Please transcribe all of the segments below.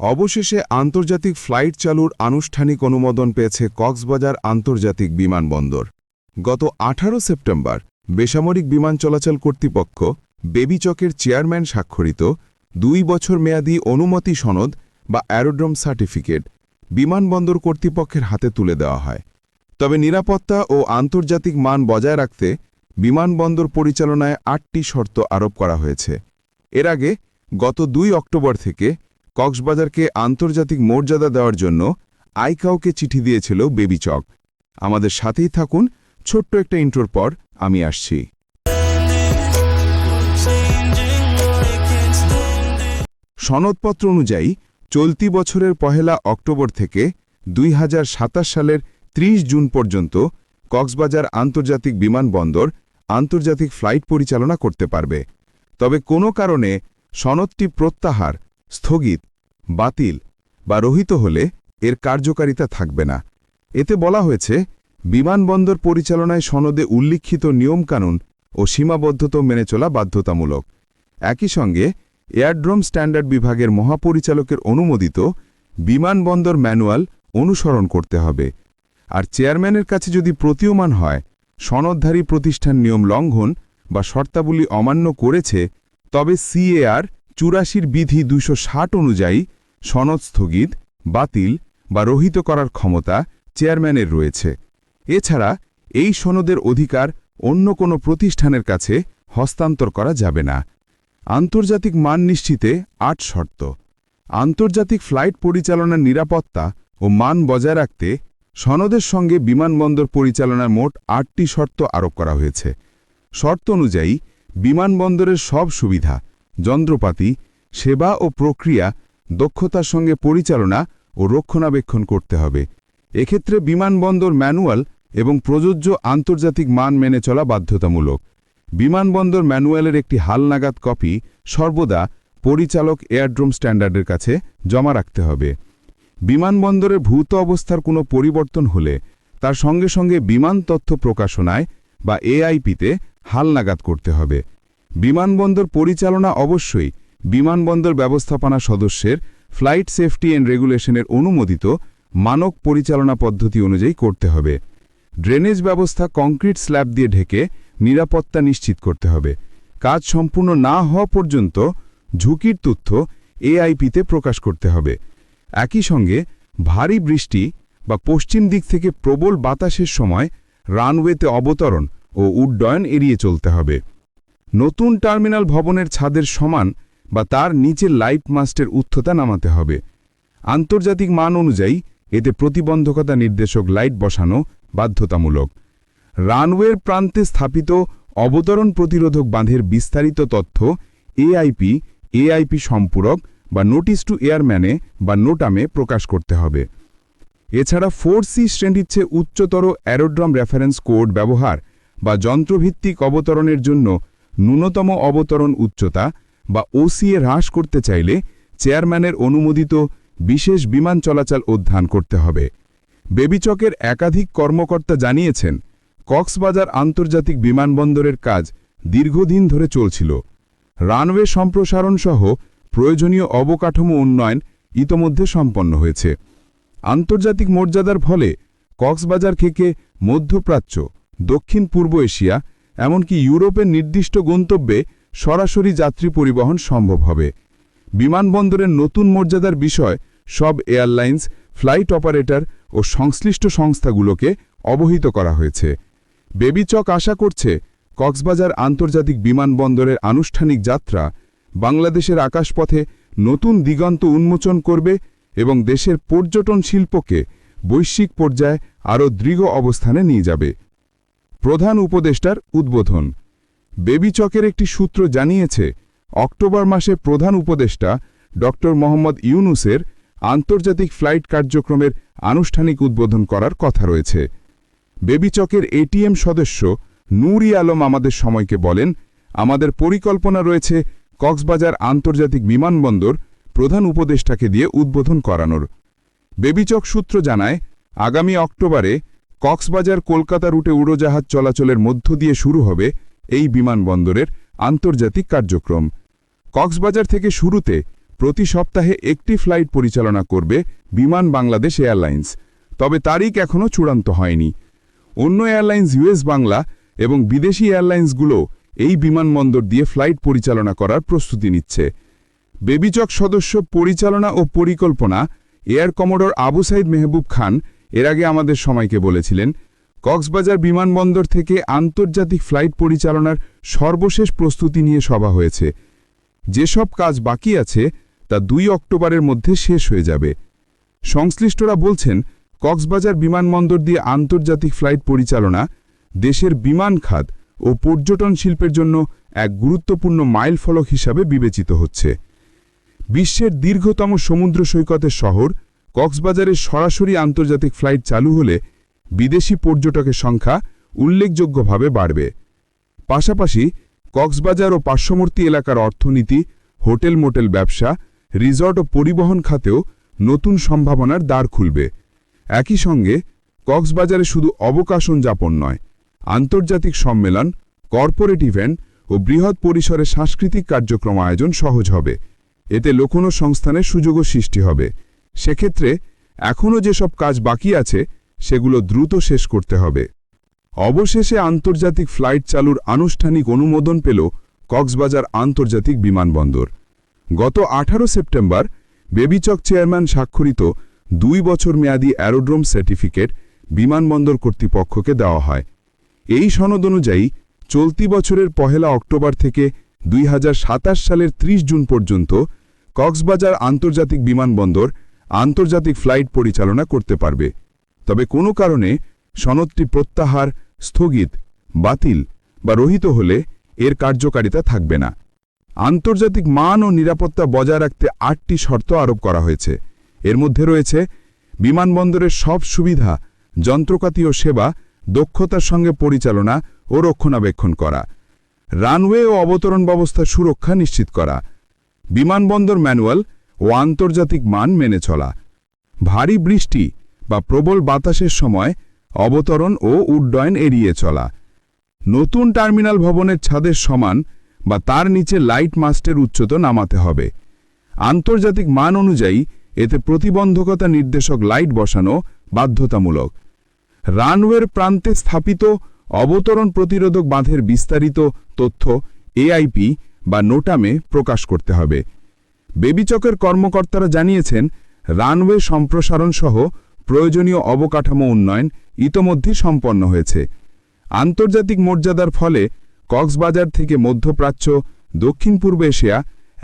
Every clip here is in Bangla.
অবশেষে আন্তর্জাতিক ফ্লাইট চালুর আনুষ্ঠানিক অনুমোদন পেয়েছে কক্সবাজার আন্তর্জাতিক বিমানবন্দর। গত ১৮ সেপ্টেম্বর বেসামরিক বিমান চলাচল কর্তৃপক্ষ বেবিচকের চেয়ারম্যান স্বাক্ষরিত দুই বছর মেয়াদী অনুমতি সনদ বা অ্যারোড্রোম সার্টিফিকেট বিমানবন্দর কর্তৃপক্ষের হাতে তুলে দেওয়া হয়। তবে নিরাপত্তা ও আন্তর্জাতিক মান বজায় রাখতে বিমানবন্দর পরিচালনায় আটটি শর্ত আরোপ করা হয়েছে। এর আগে গত দুই অক্টোবর থেকে কক্সবাজারকে আন্তর্জাতিক মর্যাদা দেওয়ার জন্য আইকাউকে চিঠি দিয়েছিল বেবিচক আমাদের সাথেই থাকুন, ছোট্ট একটা ইন্ট্রোর পর আমি আসছি। সনদপত্র অনুযায়ী, চলতি বছরের পহেলা অক্টোবর থেকে দুই হাজার সাতাশ সালের ৩০ জুন পর্যন্ত কক্সবাজার আন্তর্জাতিক বিমানবন্দর আন্তর্জাতিক ফ্লাইট পরিচালনা করতে পারবে। তবে কোনো কারণে সনদটি প্রত্যাহার স্থগিত, বাতিল বা রহিত হলে এর কার্যকারিতা থাকবে না। এতে বলা হয়েছে, বিমানবন্দর পরিচালনায় সনদে উল্লিখিত নিয়মকানুন ও সীমাবদ্ধতা মেনে চলা বাধ্যতামূলক। একই সঙ্গে, এয়ারড্রোম স্ট্যান্ডার্ড বিভাগের মহাপরিচালকের অনুমোদিত বিমানবন্দর ম্যানুয়াল অনুসরণ করতে হবে। আর চেয়ারম্যানের কাছে যদি প্রতীয়মান হয়, সনদধারী প্রতিষ্ঠান নিয়ম লঙ্ঘন বা শর্তাবলী অমান্য করেছে, তবে সিএআর চুরাশির বিধি দুশো অনুযায়ী সনদ স্থগিত, বাতিল বা রহিত করার ক্ষমতা চেয়ারম্যানের রয়েছে। এছাড়া এই সনদের অধিকার অন্য কোনো প্রতিষ্ঠানের কাছে হস্তান্তর করা যাবে না। আন্তর্জাতিক মান নিশ্চিতে আট শর্ত। আন্তর্জাতিক ফ্লাইট পরিচালনার নিরাপত্তা ও মান বজায় রাখতে সনদের সঙ্গে বিমানবন্দর পরিচালনার মোট আটটি শর্ত আরোপ করা হয়েছে। শর্ত অনুযায়ী বিমানবন্দরের সব সুবিধা যন্ত্রপাতি, সেবা ও প্রক্রিয়া, দক্ষতার সঙ্গে পরিচালনা ও রক্ষণাবেক্ষণ করতে হবে। এক্ষেত্রে বিমানবন্দর ম্যানুয়াল এবং প্রযোজ্য আন্তর্জাতিক মান মেনে চলা বাধ্যতামূলক। বিমানবন্দর ম্যানুয়ালের একটি হালনাগাদ কপি সর্বদা পরিচালক এয়ারড্রোম স্ট্যান্ডার্ডের কাছে জমা রাখতে হবে। বিমানবন্দরের ভূত অবস্থার কোনো পরিবর্তন হলে তার সঙ্গে সঙ্গে বিমান তথ্য প্রকাশনায় বা এআইপিতে হালনাগাদ করতে হবে। বিমানবন্দর পরিচালনা অবশ্যই বিমানবন্দর ব্যবস্থাপনা সদস্যের ফ্লাইট সেফটি অ্যান্ড রেগুলেশনের অনুমোদিত মানক পরিচালনা পদ্ধতি অনুযায়ী করতে হবে। ড্রেনেজ ব্যবস্থা কংক্রিট স্ল্যাব দিয়ে ঢেকে নিরাপত্তা নিশ্চিত করতে হবে। কাজ সম্পূর্ণ না হওয়া পর্যন্ত ঝুঁকির তথ্য এআইপিতে প্রকাশ করতে হবে। একই সঙ্গে ভারী বৃষ্টি বা পশ্চিম দিক থেকে প্রবল বাতাসের সময় রানওয়েতে অবতরণ ও উড্ডয়ন এড়িয়ে চলতে হবে। নতুন টার্মিনাল ভবনের ছাদের সমান বা তার নিচে লাইট মাস্টের উচ্চতা নামাতে হবে। আন্তর্জাতিক মান অনুযায়ী এতে প্রতিবন্ধকতা নির্দেশক লাইট বসানো বাধ্যতামূলক। রানওয়ের প্রান্তে স্থাপিত অবতরণ প্রতিরোধক বাঁধের বিস্তারিত তথ্য এআইপি এআইপি সম্পূরক বা নোটিস টু এয়ারম্যানে বা নোটামে প্রকাশ করতে হবে। এছাড়া ফোর সি শ্রেণির চেয়ে উচ্চতর অ্যারোড্রাম রেফারেন্স কোড ব্যবহার বা যন্ত্রভিত্তিক অবতরণের জন্য ন্যূনতম অবতরণ উচ্চতা বা ওসিএ হ্রাস করতে চাইলে চেয়ারম্যানের অনুমোদিত বিশেষ বিমান চলাচল অধ্যয়ন করতে হবে। বেবিচকের একাধিক কর্মকর্তা জানিয়েছেন, কক্সবাজার আন্তর্জাতিক বিমানবন্দরের কাজ দীর্ঘদিন ধরে চলছিল। রানওয়ে সম্প্রসারণ সহ প্রয়োজনীয় অবকাঠামো উন্নয়ন ইতোমধ্যে সম্পন্ন হয়েছে। আন্তর্জাতিক মর্যাদার ফলে কক্সবাজার থেকে মধ্যপ্রাচ্য দক্ষিণ পূর্ব এশিয়া এমনকি ইউরোপের নির্দিষ্ট গন্তব্যে সরাসরি যাত্রী পরিবহন সম্ভব হবে। বিমানবন্দরের নতুন মর্যাদার বিষয় সব এয়ারলাইন্স, ফ্লাইট অপারেটর ও সংশ্লিষ্ট সংস্থাগুলোকে অবহিত করা হয়েছে। বেবিচক আশা করছে কক্সবাজার আন্তর্জাতিক বিমানবন্দরের আনুষ্ঠানিক যাত্রা বাংলাদেশের আকাশপথে নতুন দিগন্ত উন্মোচন করবে এবং দেশের পর্যটন শিল্পকে বৈশ্বিক পর্যায়ে আরও দৃঢ় অবস্থানে নিয়ে যাবে। প্রধান উপদেষ্টার উদ্বোধন। বেবিচকের একটি সূত্র জানিয়েছে, অক্টোবর মাসে প্রধান উপদেষ্টা ড মোহাম্মদ ইউনুসের আন্তর্জাতিক ফ্লাইট কার্যক্রমের আনুষ্ঠানিক উদ্বোধন করার কথা রয়েছে। বেবিচকের এটিএম সদস্য নূরি আলম আমাদের সময়কে বলেন, আমাদের পরিকল্পনা রয়েছে কক্সবাজার আন্তর্জাতিক বিমানবন্দর প্রধান উপদেষ্টাকে দিয়ে উদ্বোধন করানোর। বেবিচক সূত্র জানায়, আগামী অক্টোবরে কক্সবাজার কলকাতা রুটে উড়োজাহাজ চলাচলের মধ্য দিয়ে শুরু হবে এই বিমানবন্দরের আন্তর্জাতিক কার্যক্রম। কক্সবাজার থেকে শুরুতে প্রতি সপ্তাহে একটি ফ্লাইট পরিচালনা করবে বিমান বাংলাদেশ এয়ারলাইন্স, তবে তারিখ এখনও চূড়ান্ত হয়নি। অন্য এয়ারলাইন্স ইউএস বাংলা এবং বিদেশি এয়ারলাইন্সগুলো এই বিমানবন্দর দিয়ে ফ্লাইট পরিচালনা করার প্রস্তুতি নিচ্ছে। বেবিচক সদস্য পরিচালনা ও পরিকল্পনা এয়ার কমোডর আবু সাইদ মেহবুব খান এর আগে আমাদের সময়কে বলেছিলেন, কক্সবাজার বিমানবন্দর থেকে আন্তর্জাতিক ফ্লাইট পরিচালনার সর্বশেষ প্রস্তুতি নিয়ে সভা হয়েছে। যেসব কাজ বাকি আছে, তা দুই অক্টোবরের মধ্যে শেষ হয়ে যাবে। সংশ্লিষ্টরা বলছেন, কক্সবাজার বিমানবন্দর দিয়ে আন্তর্জাতিক ফ্লাইট পরিচালনা দেশের বিমান খাত ও পর্যটন শিল্পের জন্য এক গুরুত্বপূর্ণ মাইলফলক হিসাবে বিবেচিত হচ্ছে। বিশ্বের দীর্ঘতম সমুদ্র সৈকতের শহর কক্সবাজারের সরাসরি আন্তর্জাতিক ফ্লাইট চালু হলে বিদেশি পর্যটকের সংখ্যা উল্লেখযোগ্যভাবে বাড়বে। পাশাপাশি কক্সবাজার ও পার্শ্ববর্তী এলাকার অর্থনীতি, হোটেল মোটেল ব্যবসা, রিসর্ট ও পরিবহন খাতেও নতুন সম্ভাবনার দ্বার খুলবে। একই সঙ্গে কক্সবাজারে শুধু অবকাশন যাপন নয়, আন্তর্জাতিক সম্মেলন, কর্পোরেট ইভেন্ট ও বৃহৎ পরিসরে সাংস্কৃতিক কার্যক্রম আয়োজন সহজ হবে। এতে লোকনো সংস্থানের সুযোগও সৃষ্টি হবে। সেক্ষেত্রে এখনও যেসব কাজ বাকি আছে, সেগুলো দ্রুত শেষ করতে হবে। অবশেষে আন্তর্জাতিক ফ্লাইট চালুর আনুষ্ঠানিক অনুমোদন পেল কক্সবাজার আন্তর্জাতিক বিমানবন্দর। গত আঠারো সেপ্টেম্বর বেবিচক চেয়ারম্যান স্বাক্ষরিত দুই বছর মেয়াদী অ্যারোড্রোম সার্টিফিকেট বিমানবন্দর কর্তৃপক্ষকে দেওয়া হয়। এই সনদ অনুযায়ী চলতি বছরের পহেলা অক্টোবর থেকে দুই হাজার সাতাশ সালের ৩০ জুন পর্যন্ত কক্সবাজার আন্তর্জাতিক বিমানবন্দর আন্তর্জাতিক ফ্লাইট পরিচালনা করতে পারবে। তবে কোনো কারণে সনদটি প্রত্যাহার, স্থগিত, বাতিল বা রহিত হলে এর কার্যকারিতা থাকবে না। আন্তর্জাতিক মান ও নিরাপত্তা বজায় রাখতে আটটি শর্ত আরোপ করা হয়েছে। এর মধ্যে রয়েছে বিমানবন্দরের সব সুবিধা, যন্ত্রপাতি ও সেবা, দক্ষতার সঙ্গে পরিচালনা ও রক্ষণাবেক্ষণ করা, রানওয়ে ও অবতরণ ব্যবস্থা সুরক্ষা নিশ্চিত করা, বিমানবন্দর ম্যানুয়াল ও আন্তর্জাতিক মান মেনে চলা। ভারী বৃষ্টি বা প্রবল বাতাসের সময় অবতরণ ও উড্ডয়ন এড়িয়ে চলা। নতুন টার্মিনাল ভবনের ছাদের সমান বা তার নিচে লাইট মাস্টের উচ্চতা নামাতে হবে। আন্তর্জাতিক মান অনুযায়ী এতে প্রতিবন্ধকতা নির্দেশক লাইট বসানো বাধ্যতামূলক। রানওয়ের প্রান্তে স্থাপিত অবতরণ প্রতিরোধক বাঁধের বিস্তারিত তথ্য এআইপি বা নোটামে প্রকাশ করতে হবে। বেবিচকের কর্মকর্তারা জানিয়েছেন, রানওয়ে সম্প্রসারণ সহ প্রয়োজনীয় অবকাঠামো উন্নয়ন ইতোমধ্যে সম্পন্ন হয়েছে। আন্তর্জাতিক মর্যাদার ফলে কক্সবাজার থেকে মধ্যপ্রাচ্য দক্ষিণ পূর্ব এশিয়া,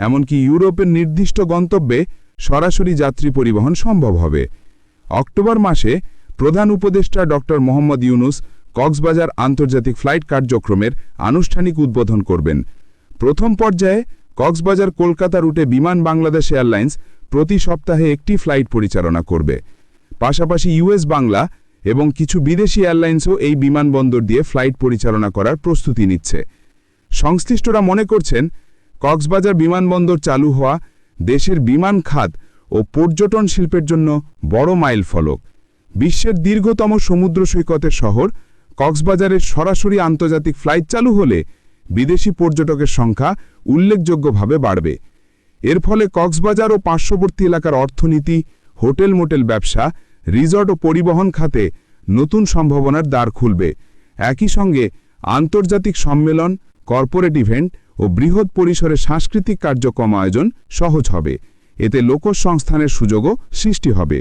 এমনকি ইউরোপের নির্দিষ্ট গন্তব্যে সরাসরি যাত্রী পরিবহন সম্ভব হবে। অক্টোবর মাসে প্রধান উপদেষ্টা ড. মোহাম্মদ ইউনুস কক্সবাজার আন্তর্জাতিক ফ্লাইট কার্যক্রমের আনুষ্ঠানিক উদ্বোধন করবেন। প্রথম পর্যায়ে কক্সবাজার কলকাতা রুটে বিমান বাংলাদেশ এয়ারলাইন্স প্রতি সপ্তাহে একটি ফ্লাইট পরিচালনা করবে। পাশাপাশি ইউএস বাংলা এবং কিছু বিদেশি এয়ারলাইন্সও এই বিমানবন্দর দিয়ে ফ্লাইট পরিচালনা করার প্রস্তুতি নিচ্ছে। সংশ্লিষ্টরা মনে করছেন, কক্সবাজার বিমানবন্দর চালু হওয়া দেশের বিমান খাত ও পর্যটন শিল্পের জন্য বড় মাইল ফলক বিশ্বের দীর্ঘতম সমুদ্র সৈকতের শহর কক্সবাজারের সরাসরি আন্তর্জাতিক ফ্লাইট চালু হলে বিদেশি পর্যটকের সংখ্যা উল্লেখযোগ্যভাবে বাড়বে। এর ফলে কক্সবাজার ও পার্শ্ববর্তী এলাকার অর্থনীতি, হোটেল মোটেল ব্যবসা, রিসর্ট ও পরিবহন খাতে নতুন সম্ভাবনার দ্বার খুলবে। একই সঙ্গে আন্তর্জাতিক সম্মেলন, কর্পোরেট ইভেন্ট ও বৃহৎ পরিসরে সাংস্কৃতিক কার্যক্রম আয়োজন সহজ হবে। এতে লোকসংস্থানের সুযোগও সৃষ্টি হবে।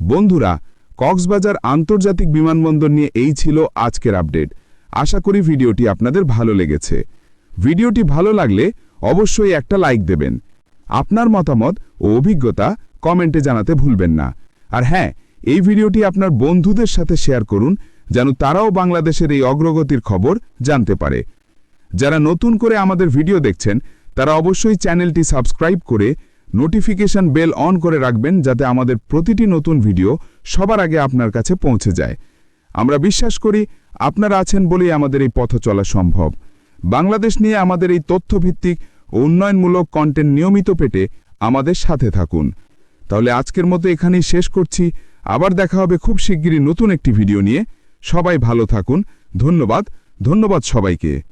বন্ধুরা, কক্সবাজার আন্তর্জাতিক বিমানবন্দর নিয়ে এই ছিল আজকের আপডেট। আশা করি ভিডিওটি আপনাদের ভালো লেগেছে। ভিডিওটি ভালো লাগলে অবশ্যই একটা লাইক দেবেন। আপনার মতামত ও অভিজ্ঞতা কমেন্টে জানাতে ভুলবেন না। আর হ্যাঁ এই ভিডিওটি আপনার বন্ধুদের সাথে শেয়ার করুন, যেন তারাও বাংলাদেশের এই অগ্রগতির খবর জানতে পারে। যারা নতুন করে আমাদের ভিডিও দেখছেন, তারা অবশ্যই চ্যানেলটি সাবস্ক্রাইব করে নোটিফিকেশন বেল অন করে রাখবেন, যাতে আমাদের প্রতিটি নতুন ভিডিও সবার আগে আপনার কাছে পৌঁছে যায়। আমরা বিশ্বাস করি আপনারা আছেন বলেই আমাদের এই পথ চলা সম্ভব। বাংলাদেশ নিয়ে আমাদের এই তথ্যভিত্তিক উন্নয়নমূলক কন্টেন্ট নিয়মিত পেটে আমাদের সাথে থাকুন। তাহলে আজকের মতো এখানেই শেষ করছি। আবার দেখা হবে খুব শিগগিরই নতুন একটি ভিডিও নিয়ে। সবাই ভালো থাকুন। ধন্যবাদ। ধন্যবাদ সবাইকে।